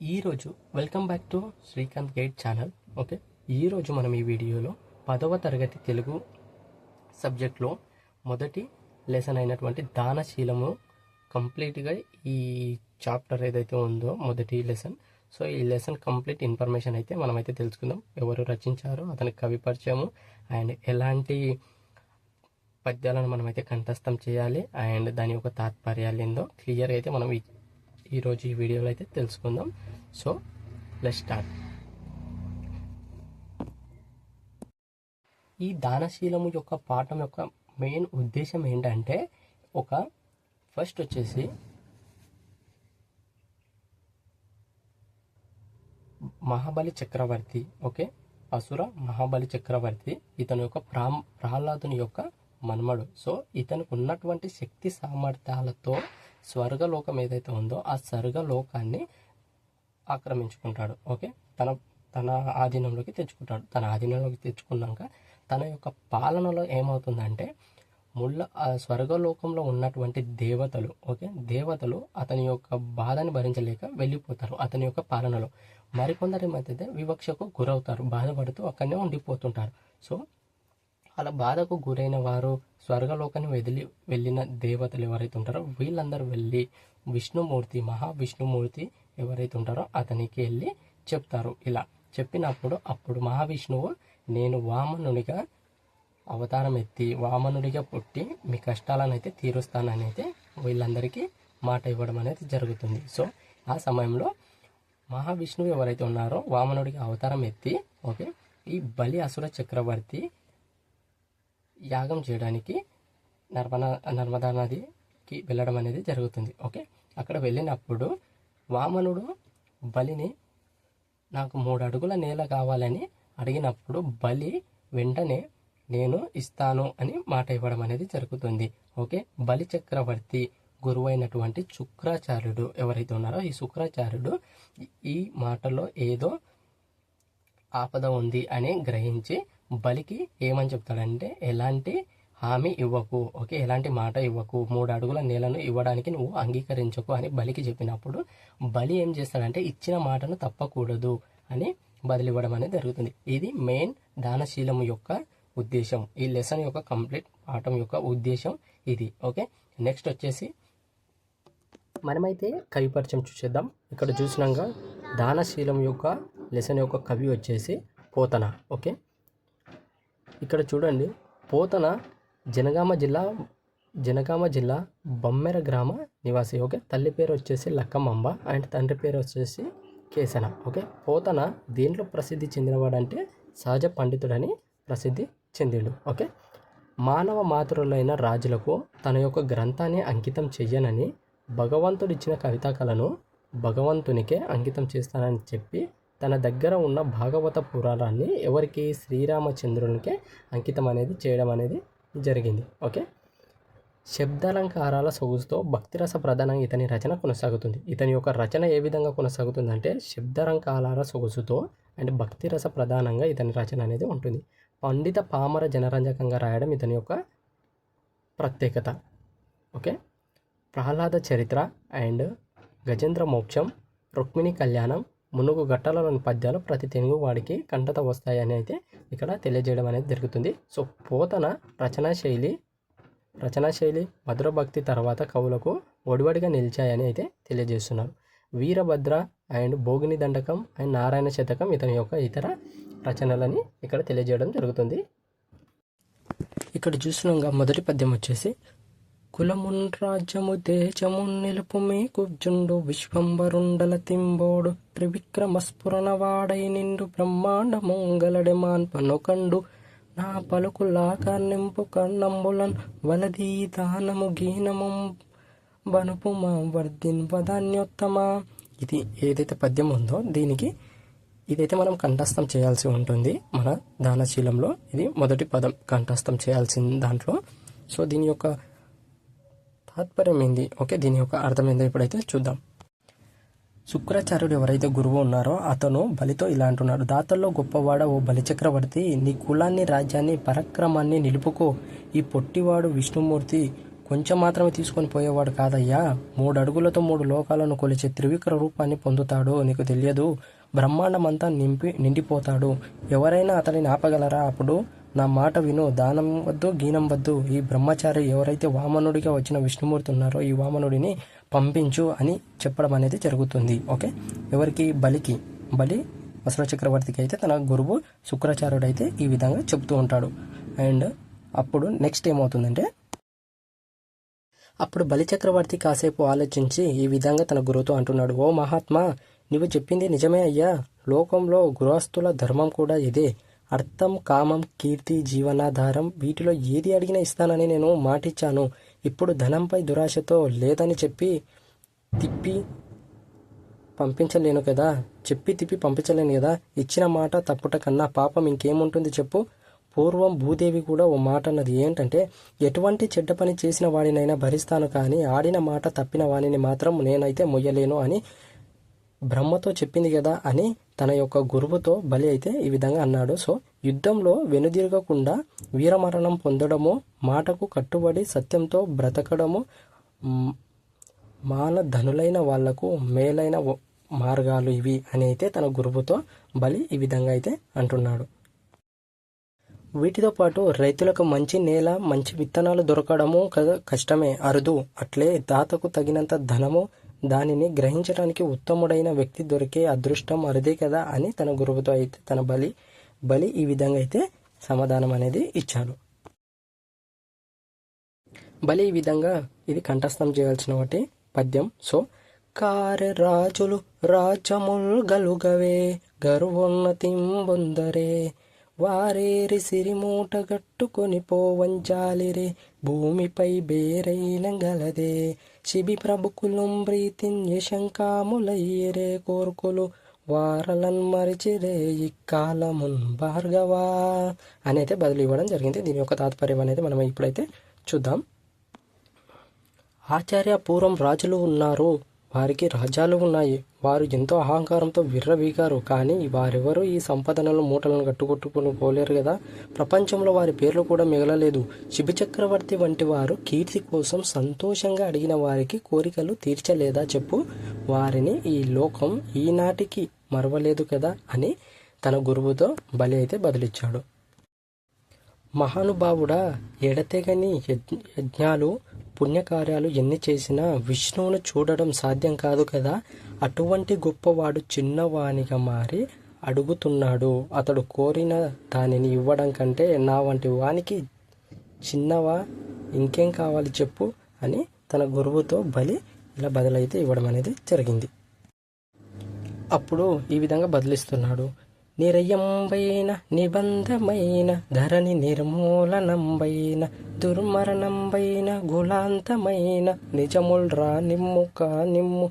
ఈరోజు welcome back to Srikanth guide channel okay ఈరోజు మనం ఈ వీడియోలో పదవ తరగతి తెలుగు సబ్జెక్ట్లో మొదటి లెసన్ అయినటువంటి దానశీలము కంప్లీట్గా ఈ చాప్టర్ ఏదైతే ఉందో మొదటి లెసన్ సో ఈ లెసన్ కంప్లీట్ ఇన్ఫర్మేషన్ అయితే మనమైతే తెలుసుకుందాం. ఎవరు రచించారో అతని కవి పరిచయము అండ్ ఎలాంటి పద్యాలను మనమైతే కంఠస్థం చేయాలి అండ్ దాని యొక్క తాత్పర్యాలు ఏందో క్లియర్ అయితే మనం ఈరోజు ఈ వీడియోలో అయితే తెలుసుకుందాం. సో లెట్ స్టార్ట్ ఈ దానశీలము యొక్క పాఠం యొక్క మెయిన్ ఉద్దేశం ఏంటంటే ఒక ఫస్ట్ వచ్చేసి మహాబలి చక్రవర్తి ఓకే? అసుర మహాబలి చక్రవర్తి ఇతని యొక్క ప్రా ప్రహ్లాదుని యొక్క మన్మడు. సో ఇతనికి ఉన్నటువంటి శక్తి సామర్థ్యాలతో స్వర్గలోకం ఏదైతే ఉందో ఆ స్వర్గలోకాన్ని ఆక్రమించుకుంటాడు ఓకే? తన తన ఆధీనంలోకి తెచ్చుకుంటాడు. తన ఆధీనంలోకి తెచ్చుకున్నాక తన యొక్క పాలనలో ఏమవుతుందంటే ముళ్ళ ఆ స్వర్గలోకంలో ఉన్నటువంటి దేవతలు ఓకే? దేవతలు అతని యొక్క బాధని భరించలేక వెళ్ళిపోతారు అతని యొక్క పాలనలో. మరికొందరి మధ్య వివక్షకు గురవుతారు బాధపడుతూ అక్కడనే ఉండిపోతుంటారు. సో అలా బాధకు గురైన వారు స్వర్గలోకాన్ని వదిలి వెళ్ళిన దేవతలు ఎవరైతే ఉంటారో వీళ్ళందరూ వెళ్ళి విష్ణుమూర్తి మహావిష్ణుమూర్తి ఎవరైతే ఉంటారో అతనికి వెళ్ళి చెప్తారు. ఇలా చెప్పినప్పుడు అప్పుడు మహావిష్ణువు నేను వామనునిగా అవతారం ఎత్తి వామనుడిగా పుట్టి మీ కష్టాలను అయితే తీరుస్తానని అయితే వీళ్ళందరికీ మాట ఇవ్వడం అనేది జరుగుతుంది. సో ఆ సమయంలో మహావిష్ణువు ఎవరైతే ఉన్నారో వామనుడికి అవతారం ఎత్తి ఓకే ఈ బలి అసుర చక్రవర్తి యాగం చేయడానికి నర్మదా నర్మదా నదికి వెళ్ళడం అనేది జరుగుతుంది ఓకే? అక్కడ వెళ్ళినప్పుడు వామనుడు బలిని నాకు మూడు అడుగుల నేల కావాలని అడిగినప్పుడు బలి వెంటనే నేను ఇస్తాను అని మాట ఇవ్వడం అనేది జరుగుతుంది ఓకే? బలి చక్రవర్తి గురువైనటువంటి శుక్రాచార్యుడు ఎవరైతే ఉన్నారో ఈ శుక్రాచార్యుడు ఈ మాటలో ఏదో ఆపద ఉంది అని గ్రహించి బలికి ఏమని చెప్తాడంటే ఎలాంటి హామీ ఇవ్వకు ఓకే? ఎలాంటి మాట ఇవ్వకు? మూడు అడుగుల నేలను ఇవ్వడానికి నువ్వు అంగీకరించకు అని బలికి చెప్పినప్పుడు బలి ఏం చేస్తాడంటే ఇచ్చిన మాటను తప్పకూడదు అని బదిలివ్వడం అనేది జరుగుతుంది. ఇది మెయిన్ దానశీలము యొక్క ఉద్దేశం. ఈ లెసన్ యొక్క కంప్లీట్ పాఠం యొక్క ఉద్దేశం ఇది. ఓకే? నెక్స్ట్ వచ్చేసి మనమైతే కవి పరిచయం చూసేద్దాం. ఇక్కడ చూసినాక దానశీలం యొక్క లెసన్ యొక్క కవి వచ్చేసి పోతన. ఓకే? ఇక్కడ చూడండి పోతన జనగామ జిల్లా జనగామ జిల్లా బొమ్మెర గ్రామ నివాసి. ఓకే? తల్లి పేరు వచ్చేసి లక్కమాంబ అండ్ తండ్రి పేరు వచ్చేసి కేసన ఓకే? పోతన దేంట్లో ప్రసిద్ధి చెందినవాడంటే సహజ పండితుడని ప్రసిద్ధి చెందిండు. ఓకే? మానవ మాతృలైన రాజులకు తన యొక్క గ్రంథాన్ని అంకితం చెయ్యనని భగవంతుడిచ్చిన కవిత కళను భగవంతునికే అంకితం చేస్తానని చెప్పి తన దగ్గర ఉన్న భాగవత పురాణాన్ని ఎవరికి? శ్రీరామచంద్రునికే అంకితం అనేది చేయడం అనేది జరిగింది. ఓకే? శబ్దాలంకారాల సొగుసుతో భక్తిరస ప్రధానంగా ఇతని రచన కొనసాగుతుంది. ఇతని యొక్క రచన ఏ విధంగా కొనసాగుతుందంటే శబ్దాలంకారాల సొగుసుతో అండ్ భక్తిరస ప్రధానంగా ఇతని రచన అనేది ఉంటుంది. పండిత పామర జనరంజకంగా రాయడం ఇతని యొక్క ప్రత్యేకత. ఓకే? ప్రహ్లాద చరిత్ర అండ్ గజేంద్ర మోక్షం రుక్మిణి కళ్యాణం మునుగు గట్టలలోని పద్యాలు ప్రతి తెలుగు వాడికి కంటత వస్తాయని అయితే ఇక్కడ తెలియజేయడం అనేది జరుగుతుంది. సో పోతన రచనా శైలి రచనా శైలి మధుర భక్తి తర్వాత కవులకు ఒడివడిగా నిలిచాయని అయితే తెలియజేస్తున్నారు Veerabhadra and భోగిని Dandakam and Narayana శతకం ఇతని యొక్క ఇతర రచనలని ఇక్కడ తెలియజేయడం జరుగుతుంది. ఇక్కడ చూస్తున్నాం మొదటి పద్యం వచ్చేసి కులమున్ రాజ్యము తేజమున్ నిలుపు మీ కుబ్జుండు విశ్వంబరుండల తింబోడు. త్రివిక్రమ స్ఫురణ వాడై నిండు బ్రహ్మాండ మంగళడె మాన్పనొకండు నా పలుకులాక నింపు కన్నంబులన్ వలదీ దానము గీనము బనుపుమా వర్ధిన్ ఇది ఏదైతే పద్యం ఉందో దీనికి ఇదైతే మనం కంఠస్థం చేయాల్సి ఉంటుంది. మన దానశీలంలో ఇది మొదటి పదం కంఠస్థం చేయాల్సిన దాంట్లో. సో దీని యొక్క తాత్పర్యం ఏంది ఓకే దీని యొక్క అర్థం ఏందో ఇప్పుడైతే చూద్దాం. శుక్రాచార్యుడు ఎవరైతే గురువు ఉన్నారో అతను బలితో ఇలా అంటున్నాడు దాతల్లో గొప్పవాడ ఓ బలిచక్రవర్తి నీ కులాన్ని రాజ్యాన్ని పరాక్రమాన్ని నిలుపుకో. ఈ పొట్టివాడు విష్ణుమూర్తి కొంచెం మాత్రమే తీసుకొని పోయేవాడు కాదయ్యా. మూడు అడుగులతో మూడు లోకాలను కొలిచే త్రివిక్ర రూపాన్ని పొందుతాడు. నీకు తెలియదు బ్రహ్మాండమంతా నింపి నిండిపోతాడు. ఎవరైనా అతడిని ఆపగలరా? అప్పుడు నా మాట విను. దానం వద్దు గీనం వద్దు. ఈ బ్రహ్మచారి ఎవరైతే వామనుడిగా వచ్చిన విష్ణుమూర్తి ఉన్నారో ఈ వామనుడిని పంపించు అని చెప్పడం అనేది జరుగుతుంది. ఓకే? ఎవరికి? బలికి. బలి వసుర చక్రవర్తికి అయితే తన గురువు శుక్రాచార్యుడు అయితే ఈ విధంగా చెప్తూ ఉంటాడు. అండ్ అప్పుడు నెక్స్ట్ ఏమవుతుందంటే అప్పుడు బలిచక్రవర్తి కాసేపు ఆలోచించి ఈ విధంగా తన గురువుతో అంటున్నాడు. ఓ మహాత్మా నువ్వు చెప్పింది నిజమే అయ్యా. లోకంలో గృహస్థుల ధర్మం కూడా ఇదే. అర్థం కామం కీర్తి జీవనాధారం వీటిలో ఏది అడిగినా ఇస్తానని నేను మాటిచ్చాను. ఇప్పుడు ధనంపై దురాశతో లేదని చెప్పి తిప్పి పంపించలేను కదా? చెప్పి తిప్పి పంపించలేను కదా? ఇచ్చిన మాట తప్పుట కన్నా పాపం ఇంకేముంటుంది చెప్పు? పూర్వం భూదేవి కూడా ఓ మాట అన్నది. ఏంటంటే ఎటువంటి చెడ్డ పని చేసిన వాడినైనా భరిస్తాను కానీ ఆడిన మాట తప్పిన వాడిని మాత్రం నేనైతే మొయ్యలేను అని బ్రహ్మతో చెప్పింది కదా అని తన యొక్క గురువుతో బలి అయితే ఈ విధంగా అన్నాడు. సో యుద్ధంలో వెనుదిరగకుండా వీరమరణం పొందడము మాటకు కట్టుబడి సత్యంతో బ్రతకడము మానధనులైన మాన ధనులైన వాళ్ళకు మేలైన మార్గాలు ఇవి అని అయితే తన గురువుతో బలి ఈ విధంగా అయితే అంటున్నాడు. వీటితో పాటు రైతులకు మంచి నేల మంచి విత్తనాలు దొరకడము కష్టమే అరుదు. అట్లే దాతకు తగినంత ధనము దానిని గ్రహించడానికి ఉత్తముడైన వ్యక్తి దొరికే అదృష్టం అరుదే కదా అని తన గురువుతో అయితే తన బలి బలి ఈ విధంగా అయితే సమాధానం అనేది ఇచ్చాడు. బలి ఈ విధంగా ఇది కంఠస్థం చేయాల్సిన ఒకటి పద్యం. సో కారె రాజులు రాజముల్ గలుగవే గర్వోన్నతింబొందరే వారేరి సిరిమూట గట్టుకొని పోవంచాలిరే భూమిపై బేరైన గలదే శిబి ప్రభుకులం ప్రీతిన్ శంకాములయ్యరే కోర్కులు. వారలన్ మరిచిరే ఇక్కాలమున్ భార్గవా. అని అయితే బదులు ఇవ్వడం జరిగింది. దీని యొక్క తాత్పర్యం అనేది మనం ఇప్పుడైతే చూద్దాం. ఆచార్య పూర్వం రాజులు ఉన్నారు. వారికి రాజ్యాలు ఉన్నాయి. వారు ఎంతో అహంకారంతో విర్రవీగారు. కానీ వారెవరూ ఈ సంపదలను మూటలను కట్టుకొట్టుకుని పోలేరు కదా ప్రపంచంలో వారి పేర్లు కూడా మిగలలేదు. శిబి చక్రవర్తి వంటి వారు కీర్తి కోసం సంతోషంగా అడిగిన వారికి కోరికలు తీర్చలేదా చెప్పు? వారిని ఈ లోకం ఈనాటికి మరవలేదు కదా అని తన గురువుతో బలి అయితే బదిలిచ్చాడు. మహానుభావుడా ఎడతెగని యజ్ఞాలు పుణ్యకార్యాలు ఎన్ని చేసినా విష్ణువును చూడడం సాధ్యం కాదు కదా? అటువంటి గొప్పవాడు చిన్నవానిగా మారి అడుగుతున్నాడు. అతడు కోరిన దానిని ఇవ్వడం కంటే నా వంటి వానికి చిన్నవా? ఇంకేం కావాలి చెప్పు అని తన గురువుతో బలి ఇలా బదులైతే ఇవ్వడం అనేది జరిగింది. అప్పుడు ఈ విధంగా బదిలిస్తున్నాడు. నిరయంబైన నిబంధమైన ధరణి నిర్మూలనంబైన దుర్మరణంబైన గులాంతమైన నిజముల్రా నిమ్ముక నిమ్ము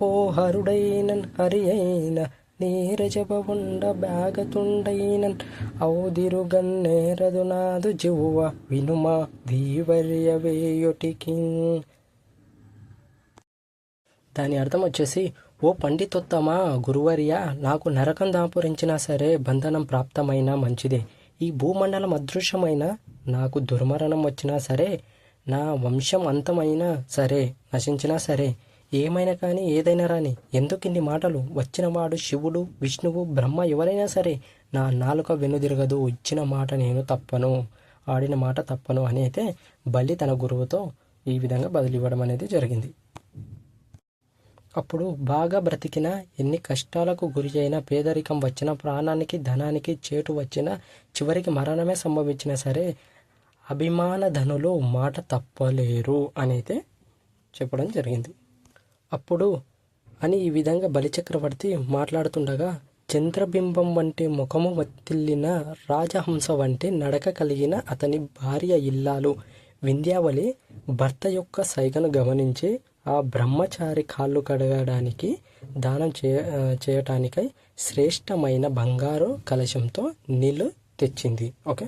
పోహరుడైన హరి అయిన నీరజబవుండ బ్యాగతుండైనన్ ఔదిరుగన్నేరదు నాదు జివ్వ వినుమా ధీవర్య వేయుటికి దాని అర్థం వచ్చేసి ఓ పండితోత్తమా గురువర్య నాకు నరకం దాపురించినా సరే బంధనం ప్రాప్తమైనా మంచిదే. ఈ భూమండలం అదృశ్యమైన నాకు దుర్మరణం వచ్చినా సరే నా వంశం అంతమైనా సరే నశించినా సరే ఏమైనా కానీ ఏదైనా రాని ఎందుకు ఇన్ని మాటలు? వచ్చినవాడు శివుడు విష్ణువు బ్రహ్మ ఎవరైనా సరే నా నాలుక వెనుదిరగదు ఇచ్చిన మాట నేను తప్పను ఆడిన మాట తప్పను అని అయితే బలి తన గురువుతో ఈ విధంగా బదిలివ్వడం అనేది జరిగింది. అప్పుడు బాగా బ్రతికిన ఎన్ని కష్టాలకు గురి అయినా పేదరికం వచ్చిన ప్రాణానికి ధనానికి చేటు వచ్చిన చివరికి మరణమే సంభవించినా సరే అభిమాన ధనులు మాట తప్పలేరు అనైతే చెప్పడం జరిగింది. అప్పుడు అని ఈ విధంగా బలిచక్రవర్తి మాట్లాడుతుండగా చంద్రబింబం వంటి ముఖము వత్తిల్లిన రాజహంస వంటి నడక కలిగిన అతని భార్య ఇల్లాలు వింధ్యావళి భర్త యొక్క సైగను గమనించి ఆ బ్రహ్మచారి కాళ్ళు కడగడానికి దానం చేయ చేయటానికై శ్రేష్టమైన బంగారు కలశంతో నీళ్ళు తెచ్చింది. ఓకే?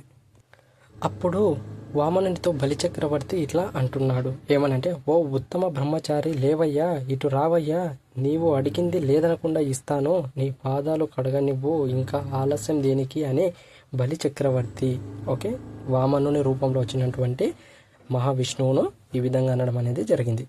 అప్పుడు వామనునితో బలిచక్రవర్తి ఇట్లా అంటున్నాడు. ఏమనంటే ఓ ఉత్తమ బ్రహ్మచారి లేవయ్యా ఇటు రావయ్యా నీవు అడిగింది లేదనకుండా ఇస్తాను నీ పాదాలు కడగనివ్వు ఇంకా ఆలస్యం దేనికి అని బలి చక్రవర్తి ఓకే వామనుని రూపంలో వచ్చినటువంటి మహావిష్ణువును ఈ విధంగా అనడం అనేది జరిగింది.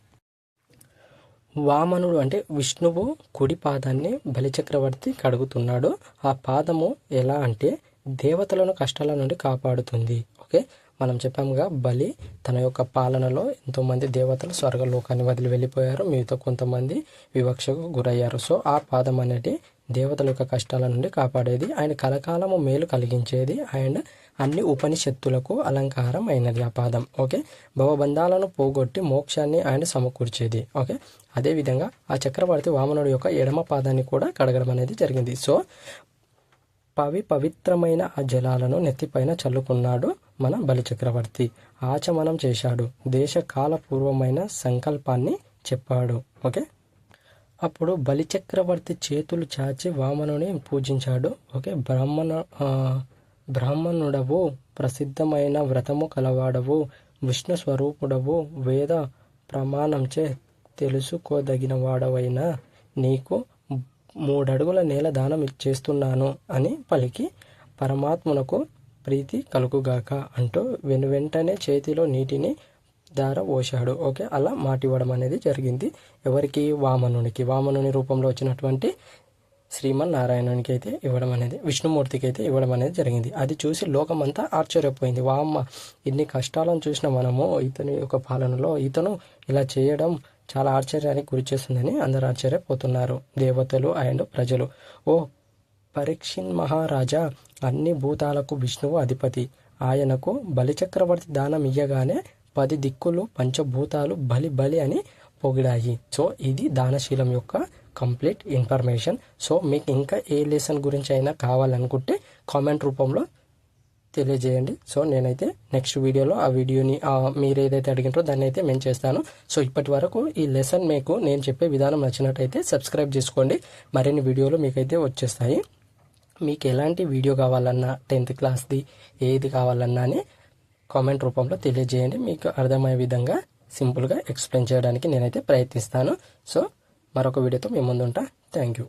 వామనుడు అంటే విష్ణువు కుడి పాదాన్ని బలిచక్రవర్తి కడుగుతున్నాడు. ఆ పాదము ఎలా అంటే దేవతలను కష్టాల నుండి కాపాడుతుంది. ఓకే? మనం చెప్పాముగా బలి తన యొక్క పాలనలో ఎంతోమంది దేవతలు స్వర్గలోకాన్ని వదిలి వెళ్ళిపోయారు. మీతో కొంతమంది వివక్షకు గురయ్యారు. సో ఆ పాదం అనేది దేవతల యొక్క కష్టాల నుండి కాపాడేది. ఆయన కలకాలము మేలు కలిగించేది. అండ్ అన్ని ఉపనిషత్తులకు అలంకారం అయినది ఆ పాదం ఓకే? భవబంధాలను పోగొట్టి మోక్షాన్ని ఆయన సమకూర్చేది ఓకే? అదేవిధంగా ఆ చక్రవర్తి వామనుడు యొక్క ఎడమ పాదాన్ని కూడా కడగడం అనేది జరిగింది. సో పవి పవిత్రమైన ఆ జలాలను నెత్తిపైన చల్లుకున్నాడు మన బలిచక్రవర్తి ఆచమనం చేశాడు. దేశకాల పూర్వమైన సంకల్పాన్ని చెప్పాడు ఓకే? అప్పుడు బలిచక్రవర్తి చేతులు చాచి వామనుని పూజించాడు ఓకే? బ్రాహ్మణ బ్రాహ్మణుడవు ప్రసిద్ధమైన వ్రతము కలవాడవు విష్ణు స్వరూపుడవు వేద ప్రమాణంచే తెలుసుకోదగిన వాడవైన నీకు మూడడుగుల నేల దానం చేస్తున్నాను అని పలికి పరమాత్మునకు ప్రీతి కలుగుగాక అంటూ వెను వెంటనే చేతిలో నీటిని దార పోశాడు. ఓకే అలా మాటివ్వడం అనేది జరిగింది. ఎవరికి వామనునికి వామనుని రూపంలో వచ్చినటువంటి శ్రీమన్నారాయణునికి అయితే ఇవ్వడం అనేది విష్ణుమూర్తికి అయితే ఇవ్వడం అనేది జరిగింది. అది చూసి లోకమంతా ఆశ్చర్యపోయింది. వామ్మ ఇన్ని కష్టాలను చూసిన మనము ఇతని యొక్క పాలనలో ఇతను ఇలా చేయడం చాలా ఆశ్చర్యానికి గురి చేస్తుందని అందరు ఆశ్చర్యపోతున్నారు. దేవతలు అండ్ ప్రజలు. ఓ పరీక్షిన్ మహారాజా అన్ని భూతాలకు విష్ణువు అధిపతి. ఆయనకు బలిచక్రవర్తి దానం ఇయ్యగానే పది దిక్కులు పంచభూతాలు బలి బలి అని పొగిడాయి. సో ఇది దానశీలం యొక్క కంప్లీట్ ఇన్ఫర్మేషన్ సో మీకు ఇంకా ఏ లెసన్ గురించి అయినా కావాలనుకుంటే కామెంట్ రూపంలో తెలియజేయండి. సో నేనైతే నెక్స్ట్ వీడియోలో ఆ వీడియోని మీరు ఏదైతే అడిగినారో దాన్ని అయితే మేము చేస్తాను. సో ఇప్పటి వరకు ఈ లెసన్ మీకు నేను చెప్పే విధానం నచ్చినట్టయితే సబ్స్క్రైబ్ చేసుకోండి. మరిన్ని వీడియోలు మీకైతే వచ్చేస్తాయి. మీకు ఎలాంటి వీడియో కావాలన్నా టెన్త్ క్లాస్ది ఏది కావాలన్నా అని కామెంట్ రూపంలో తెలియజేయండి. మీకు అర్థమయ్యే విధంగా సింపుల్గా ఎక్స్ప్లెయిన్ చేయడానికి నేనైతే ప్రయత్నిస్తాను. సో మరొక వీడియోతో ముందు ముందుంటా. Thank you.